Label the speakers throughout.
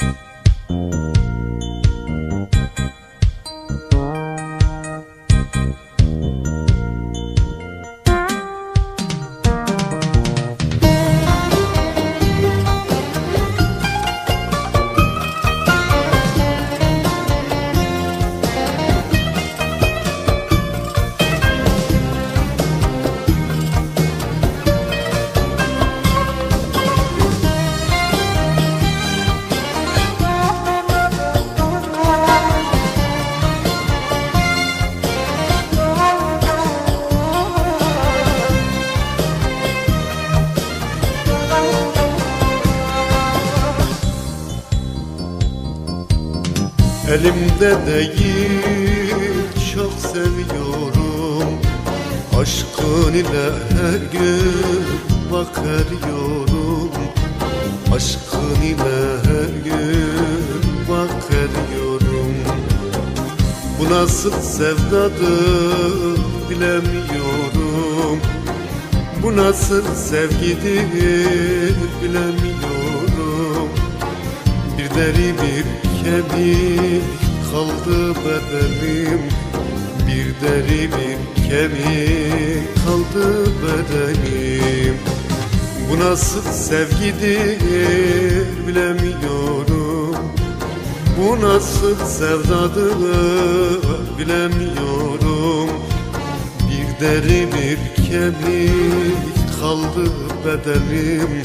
Speaker 1: Thank you. Elimde değil çok seviyorum. Aşkın ile her gün bakıyorum Aşkın ile her gün bakıyorum Bu nasıl sevdadır bilemiyorum. Bu nasıl sevgidir bilemiyorum. Bir deri bir kemik kaldı bedenim. Bir deri bir kemik kaldı bedenim. Bu nasıl sevgidir bilemiyorum. Bu nasıl sevdadır bilemiyorum. Bir deri bir kemik kaldı bedenim.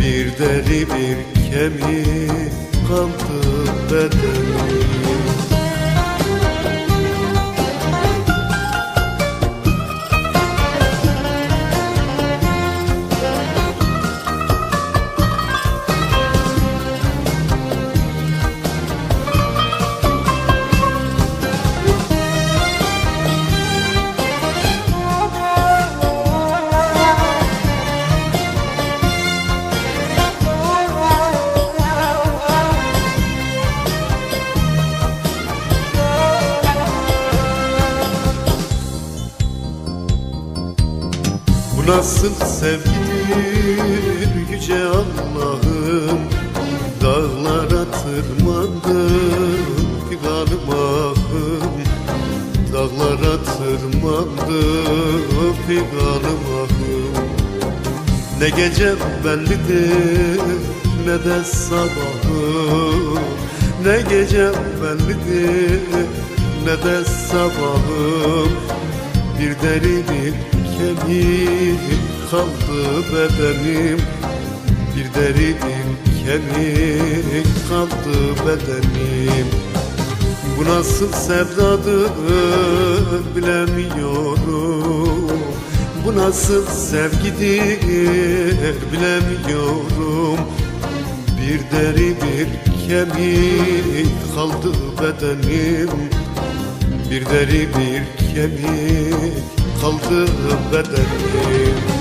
Speaker 1: Bir deri bir kemik kaldı bedenim nasıl sevgidir yüce Allah'ım? Dağlara tırmandım figanım ahım Dağlara tırmandım figanım ahım Ne gece bellidir ne de sabahım. Ne gece bellidir ne de sabahım. Bir deri kemik kaldı bedenim Bir deri bir kemik kaldı bedenim. Bu nasıl sevdadır bilemiyorum. Bu nasıl sevgidir bilemiyorum. Bir deri bir kemik kaldı bedenim Bir deri bir kemik kaldı bedenim